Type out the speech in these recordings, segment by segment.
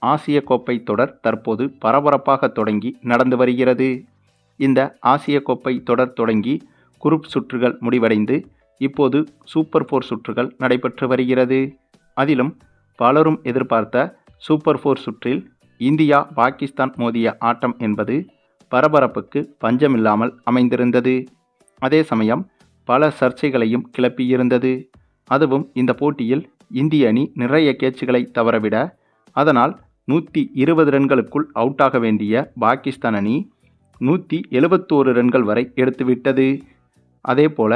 ஆசிய கோப்பை தொடர் தற்போது பரபரப்பாக தொடங்கி நடந்து வருகிறது. இந்த ஆசிய கோப்பை தொடர் தொடங்கி குரூப் சுற்றுகள் முடிவடைந்து இப்போது சூப்பர் ஃபோர் சுற்றுகள் நடைபெற்று வருகிறது. அதிலும் பலரும் எதிர்பார்த்த சூப்பர் ஃபோர் சுற்றில் இந்தியா பாகிஸ்தான் மோதிய ஆட்டம் என்பது பரபரப்புக்கு பஞ்சமில்லாமல் அமைந்திருந்தது. அதே சமயம் பல சர்ச்சைகளையும் கிளப்பியிருந்தது. அதுவும் இந்த போட்டியில் இந்திய அணி நிறைய கேட்சுகளை தவறவிட அதனால் நூற்றி இருபது ரன்களுக்குள் அவுட் ஆக வேண்டிய பாகிஸ்தான் அணி நூற்றி எழுபத்தோரு ரன்கள் வரை எடுத்துவிட்டது. அதேபோல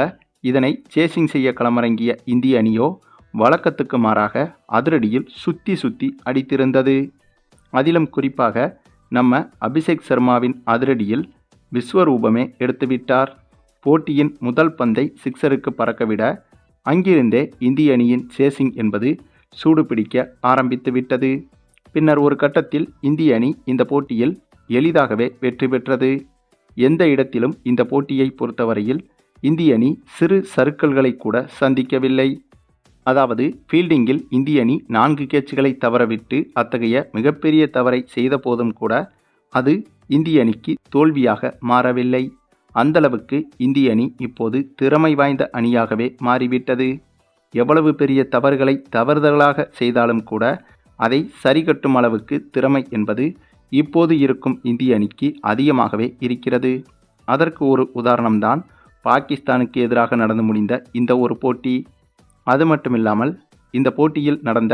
இதனை சேசிங் செய்ய களமிறங்கிய இந்திய அணியோ வழக்கத்துக்கு மாறாக அதிரடியில் சுத்தி சுத்தி அடித்திருந்தது. அதிலும் குறிப்பாக நம்ம அபிஷேக் சர்மாவின் அதிரடியில் விஸ்வரூபமே எடுத்துவிட்டார். போட்டியின் முதல் பந்தை சிக்ஸருக்கு பறக்கவிட அங்கிருந்தே இந்திய அணியின் சேசிங் என்பது சூடுபிடிக்க ஆரம்பித்துவிட்டது. பின்னர் ஒரு கட்டத்தில் இந்திய அணி இந்த போட்டியில் எளிதாகவே வெற்றி பெற்றது. எந்த இடத்திலும் இந்த போட்டியை பொறுத்தவரையில் இந்திய அணி சிறு சறுக்கல்களை கூட சந்திக்கவில்லை. அதாவது ஃபீல்டிங்கில் இந்திய அணி நான்கு கேட்சுகளை தவறவிட்டு அத்தகைய மிகப்பெரிய தவறை செய்த போதும் கூட அது இந்திய அணிக்கு தோல்வியாக மாறவில்லை. அந்தளவுக்கு இந்திய அணி இப்போது திறமை வாய்ந்த அணியாகவே மாறிவிட்டது. எவ்வளவு பெரிய தவறுகளை தவறுதலாக செய்தாலும் கூட அதை சரிகட்டும் அளவுக்கு திறமை என்பது இப்போது இருக்கும் இந்திய அணிக்கு அதிகமாகவே இருக்கிறது. அதற்கு ஒரு உதாரணம்தான் பாகிஸ்தானுக்கு எதிராக நடந்து முடிந்த இந்த ஒரு போட்டி. அது மட்டுமில்லாமல் இந்த போட்டியில் நடந்த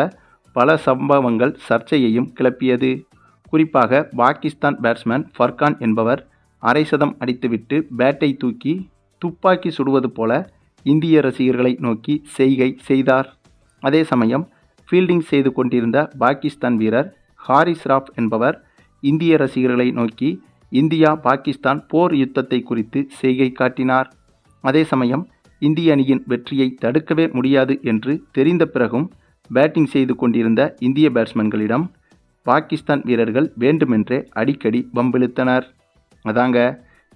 பல சம்பவங்கள் சர்ச்சையையும் கிளப்பியது. குறிப்பாக பாகிஸ்தான் பேட்ஸ்மேன் ஃபர்கான் என்பவர் அரை சதம் அடித்துவிட்டு பேட்டை தூக்கி துப்பாக்கி சுடுவது போல இந்திய ரசிகர்களை நோக்கி செய்கை செய்தார். அதே சமயம் ஃபீல்டிங் செய்து கொண்டிருந்த பாகிஸ்தான் வீரர் ஹாரிஸ் ராஃப் என்பவர் இந்திய ரசிகர்களை நோக்கி இந்தியா பாகிஸ்தான் போர் யுத்தத்தை குறித்து செய்கை காட்டினார். அதே சமயம் இந்திய அணியின் வெற்றியை தடுக்கவே முடியாது என்று தெரிந்த பிறகும் பேட்டிங் செய்து கொண்டிருந்த இந்திய பேட்ஸ்மேன்களிடம் பாகிஸ்தான் வீரர்கள் வேண்டுமென்றே அடிக்கடி பம்பிழுத்தனர் அதாங்க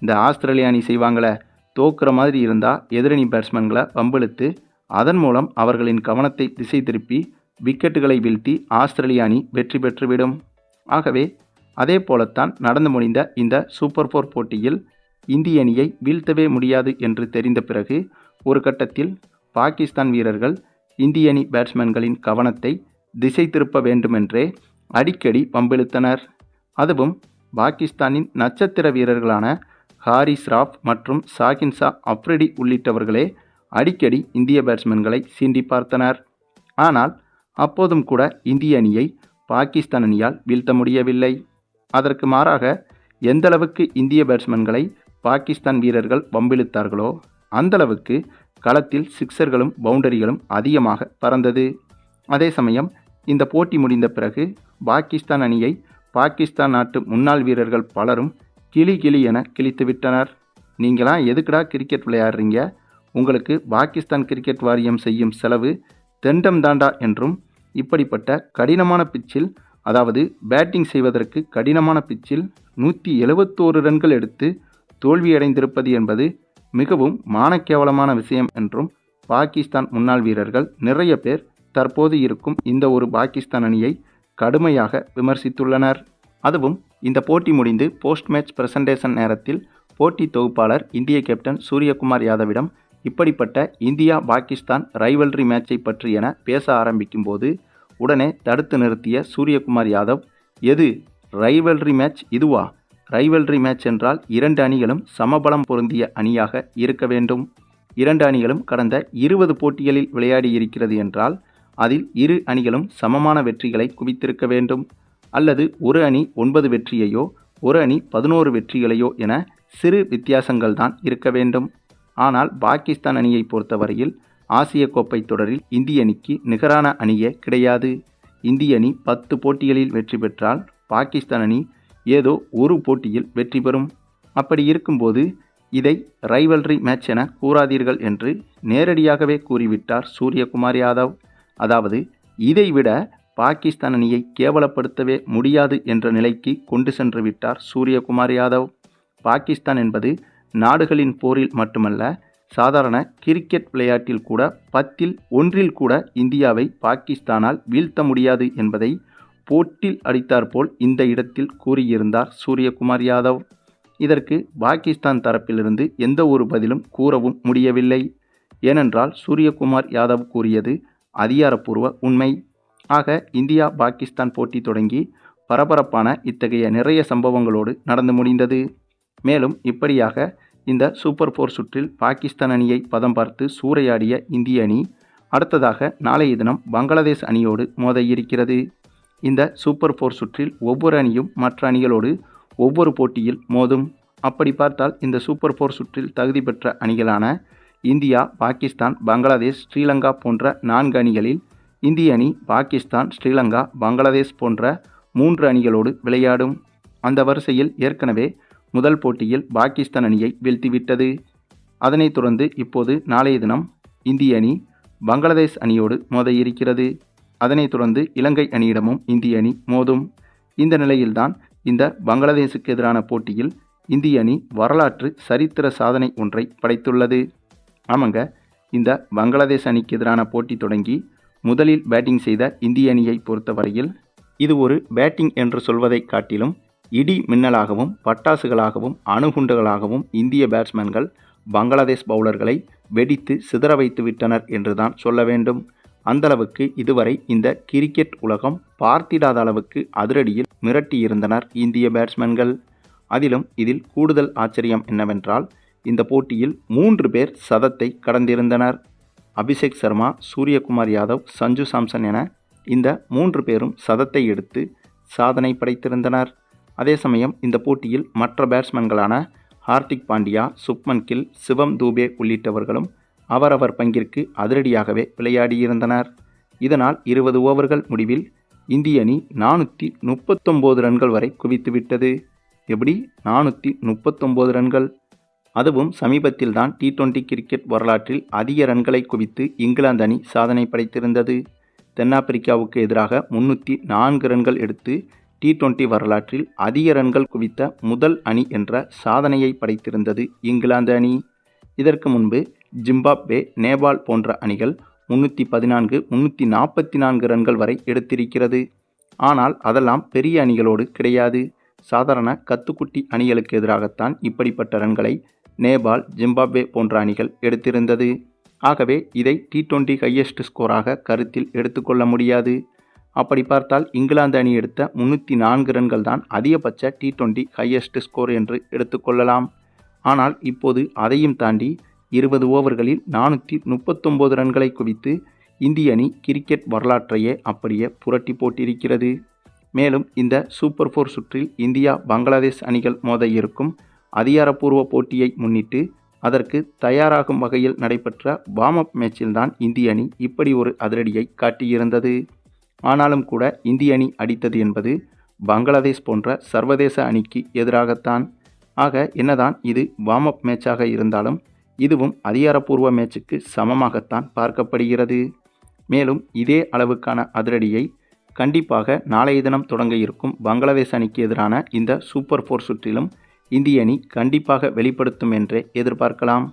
இந்த ஆஸ்திரேலிய அணி செய்வாங்களே தோக்குற மாதிரி இருந்தால் எதிரணி பேட்ஸ்மேன்களை பம்பிழுத்து அதன் மூலம் அவர்களின் கவனத்தை திசை திருப்பி விக்கெட்டுகளை வீழ்த்தி ஆஸ்திரேலிய அணி வெற்றி பெற்றுவிடும். ஆகவே அதே போலத்தான் நடந்து முடிந்த இந்த சூப்பர் ஃபோர் போட்டியில் இந்திய அணியை வீழ்த்தவே முடியாது என்று தெரிந்த பிறகு ஒரு கட்டத்தில் பாகிஸ்தான் வீரர்கள் இந்திய அணி பேட்ஸ்மேன்களின் கவனத்தை திசை திருப்ப வேண்டுமென்றே அடிக்கடி பம்பெழுத்தனர். அதுவும் பாகிஸ்தானின் நட்சத்திர வீரர்களான ஹாரிஸ் ராஃப் மற்றும் சாகின்சா அப்ரிடி உள்ளிட்டவர்களே அடிக்கடி இந்திய பேட்ஸ்மேன்களை சீண்டி பார்த்தனர். ஆனால் அப்போதும் கூட இந்திய அணியை பாகிஸ்தான் அணியால் வீழ்த்த முடியவில்லை. அதற்கு மாறாக எந்தளவுக்கு இந்திய பேட்ஸ்மேன்களை பாகிஸ்தான் வீரர்கள் வம்பிழுத்தார்களோ அந்தளவுக்கு களத்தில் சிக்சர்களும் பவுண்டரிகளும் அதிகமாக பறந்தது. அதே சமயம் இந்த போட்டி முடிந்த பிறகு பாகிஸ்தான் அணியை பாகிஸ்தான் நாட்டு முன்னாள் வீரர்கள் பலரும் கிளி கிளி என கிழித்து விட்டனர். நீங்களாம் எதுக்குடா கிரிக்கெட் விளையாடுறீங்க? உங்களுக்கு பாகிஸ்தான் கிரிக்கெட் வாரியம் செய்யும் செலவு தெண்டம் தாண்டா என்றும் இப்படிப்பட்ட கடினமான பிச்சில் அதாவது பேட்டிங் செய்வதற்கு கடினமான பிச்சில் நூற்றி எழுபத்தோரு ரன்கள் எடுத்து தோல்வியடைந்திருப்பது என்பது மிகவும் மானக்கேவலமான விஷயம் என்றும் பாகிஸ்தான் முன்னாள் வீரர்கள் நிறைய பேர் தற்போது இருக்கும் இந்த ஒரு பாகிஸ்தான் அணியை கடுமையாக விமர்சித்துள்ளனர். அதுவும் இந்த போட்டி முடிந்து போஸ்ட் மேட்ச் பிரசன்டேஷன் நேரத்தில் போட்டி தொகுப்பாளர் இந்திய கேப்டன் சூரியகுமார் யாதவிடம் இப்படிப்பட்ட இந்தியா பாகிஸ்தான் ரைவல்ரி மேட்சை பற்றி என பேச ஆரம்பிக்கும் போது உடனே தடுத்து நிறுத்திய சூரியகுமார் யாதவ் எது? ரைவல்ரி மேட்ச் இதுவா? ரைவல்ரி மேட்ச் என்றால் இரண்டு அணிகளும் சமபலம் பொருந்திய அணியாக இருக்க வேண்டும். இரண்டு அணிகளும் கடந்த இருபது போட்டிகளில் விளையாடி இருக்கிறது என்றால் அதில் இரு அணிகளும் சமமான வெற்றிகளை குவித்திருக்க வேண்டும். அல்லது ஒரு அணி ஒன்பது வெற்றியையோ ஒரு அணி பதினோரு வெற்றிகளையோ என சிறு வித்தியாசங்கள் தான் இருக்க வேண்டும். ஆனால் பாகிஸ்தான் அணியை பொறுத்தவரையில் ஆசிய கோப்பை தொடரில் இந்திய அணிக்கு நிகரான அணியே கிடையாது. இந்திய அணி பத்து போட்டிகளில் வெற்றி பெற்றால் பாகிஸ்தான் அணி ஏதோ ஒரு போட்டியில் வெற்றி பெறும். அப்படி இருக்கும்போது இதை ரைவல்ரி மேட்ச் என கூறாதீர்கள் என்று நேரடியாகவே கூறிவிட்டார் சூரியகுமார் யாதவ். அதாவது இதைவிட பாகிஸ்தான் அணியை கேவலப்படுத்தவே முடியாது என்ற நிலைக்கு கொண்டு சென்று விட்டார் சூரியகுமார் யாதவ். பாகிஸ்தான் என்பது நாடுகளின் போரில் மட்டுமல்ல சாதாரண கிரிக்கெட் விளையாட்டில் கூட பத்தில் ஒன்றில் கூட இந்தியாவை பாகிஸ்தானால் வீழ்த்த முடியாது என்பதை போட்டில் அடித்தாற்போல் இந்த இடத்தில் கூறியிருந்தார் சூரியகுமார் யாதவ். இதற்கு பாகிஸ்தான் தரப்பிலிருந்து எந்த ஒரு பதிலும் கூறவும் முடியவில்லை. ஏனென்றால் சூரியகுமார் யாதவ் கூறியது அதிகாரப்பூர்வ உண்மை. ஆக இந்தியா பாகிஸ்தான் போட்டி தொடங்கி பரபரப்பான இத்தகைய நிறைய சம்பவங்களோடு நடந்து முடிந்தது. மேலும் இப்படியாக இந்த சூப்பர் ஃபோர் சுற்றில் பாகிஸ்தான் அணியை பதம் பார்த்து சூறையாடிய இந்திய அணி அடுத்ததாக நாளைய தினம் பங்களாதேஷ் அணியோடு மோத இருக்கிறது இந்த சூப்பர் ஃபோர் சுற்றில் ஒவ்வொரு அணியும் மற்ற அணிகளோடு ஒவ்வொரு போட்டியில் மோதும். அப்படி பார்த்தால் இந்த சூப்பர் ஃபோர் சுற்றில் தகுதி பெற்ற அணிகளான இந்தியா பாகிஸ்தான் பங்களாதேஷ் ஸ்ரீலங்கா போன்ற நான்கு அணிகளில் இந்திய அணி பாகிஸ்தான் ஸ்ரீலங்கா பங்களாதேஷ் போன்ற மூன்று அணிகளோடு விளையாடும். அந்த வரிசையில் ஏற்கனவே முதல் போட்டியில் பாகிஸ்தான் அணியை வீழ்த்திவிட்டது. அதனைத் தொடர்ந்து இப்போது நாளைய தினம் இந்திய அணி பங்களாதேஷ் அணியோடு மோத இருக்கிறது அதனைத் தொடர்ந்து இலங்கை அணியிடமும் இந்திய அணி மோதும். இந்த நிலையில்தான் இந்த பங்களாதேஷுக்கு எதிரான போட்டியில் இந்திய அணி வரலாற்று சரித்திர சாதனை ஒன்றை படைத்துள்ளது. ஆமாங்க இந்த பங்களாதேஷ் அணிக்கு எதிரான போட்டி தொடங்கி முதலில் பேட்டிங் செய்த இந்திய அணியை பொறுத்தவரையில் இது ஒரு பேட்டிங் என்று சொல்வதை காட்டிலும் இடி மின்னலாகவும் பட்டாசுகளாகவும் அணுகுண்டுகளாகவும் இந்திய பேட்ஸ்மேன்கள் பங்களாதேஷ் பவுலர்களை வெடித்து சிதற வைத்து விட்டனர் என்றுதான் சொல்ல வேண்டும். அந்தளவுக்கு இதுவரை இந்த கிரிக்கெட் உலகம் பார்த்திடாத அளவுக்கு அதிரடியில் மிரட்டியிருந்தனர் இந்திய பேட்ஸ்மேன்கள். அதிலும் இதில் கூடுதல் ஆச்சரியம் என்னவென்றால் இந்த போட்டியில் மூன்று பேர் சதத்தை கடந்திருந்தனர். அபிஷேக் சர்மா சூரியகுமார் யாதவ் சஞ்சு சாம்சன் என இந்த மூன்று பேரும் சதத்தை எடுத்து சாதனை படைத்திருந்தனர். அதே சமயம் இந்த போட்டியில் மற்ற பேட்ஸ்மேன்களான ஹார்திக் பாண்டியா சுப்மன் கில் சிவம் தூபே உள்ளிட்டவர்களும் அவரவர் பங்கிற்கு அதிரடியாகவே விளையாடியிருந்தனர். இதனால் இருபது ஓவர்கள் முடிவில் இந்திய அணி நானூற்றி முப்பத்தொம்போது ரன்கள் வரை குவித்துவிட்டது எப்படி? நானூற்றி முப்பத்தொம்போது ரன்கள். அதுவும் சமீபத்தில் தான் டி டுவெண்டி கிரிக்கெட் வரலாற்றில் அதிக ரன்களை குவித்து இங்கிலாந்து அணி சாதனை படைத்திருந்தது. தென்னாப்பிரிக்காவுக்கு எதிராக முன்னூற்றி நான்கு ரன்கள் எடுத்து டி டுவெண்டி வரலாற்றில் அதிக ரன்கள் குவித்த முதல் அணி என்ற சாதனையை படைத்திருந்தது இங்கிலாந்து அணி. இதற்கு முன்பு ஜிம்பாப்வே நேபாள் போன்ற அணிகள் முன்னூற்றி பதினான்கு முன்னூற்றி நாற்பத்தி நான்கு ரன்கள் வரை எடுத்திருக்கிறது. ஆனால் அதெல்லாம் பெரிய அணிகளோடு கிடையாது. சாதாரண கத்துக்குட்டி அணிகளுக்கு எதிராகத்தான் இப்படிப்பட்ட ரன்களை நேபாள் ஜிம்பாப்வே போன்ற அணிகள் எடுத்திருந்தது. ஆகவே இதை டி டுவெண்டி ஹையஸ்ட் ஸ்கோராக கருத்தில் எடுத்துக்கொள்ள முடியாது. அப்படி பார்த்தால் இங்கிலாந்து அணி எடுத்த முன்னூற்றி நான்கு ரன்கள் தான் அதிகபட்ச டி டுவெண்டி ஹையஸ்ட் ஸ்கோர் என்று எடுத்துக்கொள்ளலாம் ஆனால் இப்போது அதையும் தாண்டி இருபது ஓவர்களில் நானூற்றி முப்பத்தொம்போது ரன்களை குவித்து இந்திய அணி கிரிக்கெட் வரலாற்றையே அப்படியே புரட்டி போட்டிருக்கிறது. மேலும் இந்த சூப்பர் ஃபோர் சுற்றில் இந்தியா பங்களாதேஷ் அணிகள் மோத இருக்கும் அதிகாரப்பூர்வ போட்டியை முன்னிட்டு அதற்கு தயாராகும் வகையில் நடைபெற்ற வார்ம் அப் மேட்சில்தான் இந்திய அணி இப்படி ஒரு அதிரடியை காட்டியிருந்தது. ஆனாலும் கூட இந்திய அணி அடித்தது என்பது பங்களாதேஷ் போன்ற சர்வதேச அணிக்கு எதிராகத்தான். ஆக என்னதான் இது வார்ம் அப் மேட்சாக இருந்தாலும் இதுவும் அதிகாரப்பூர்வ மேட்சுக்கு சமமாகத்தான் பார்க்கப்படுகிறது. மேலும் இதே அளவுக்கான அதிரடியை கண்டிப்பாக நாளைய தினம் தொடங்க இருக்கும் பங்களாதேஷ் அணிக்கு எதிரான இந்த சூப்பர் ஃபோர் சுற்றிலும் இந்திய அணி கண்டிப்பாக வெளிப்படுத்தும் என்றே எதிர்பார்க்கலாம்.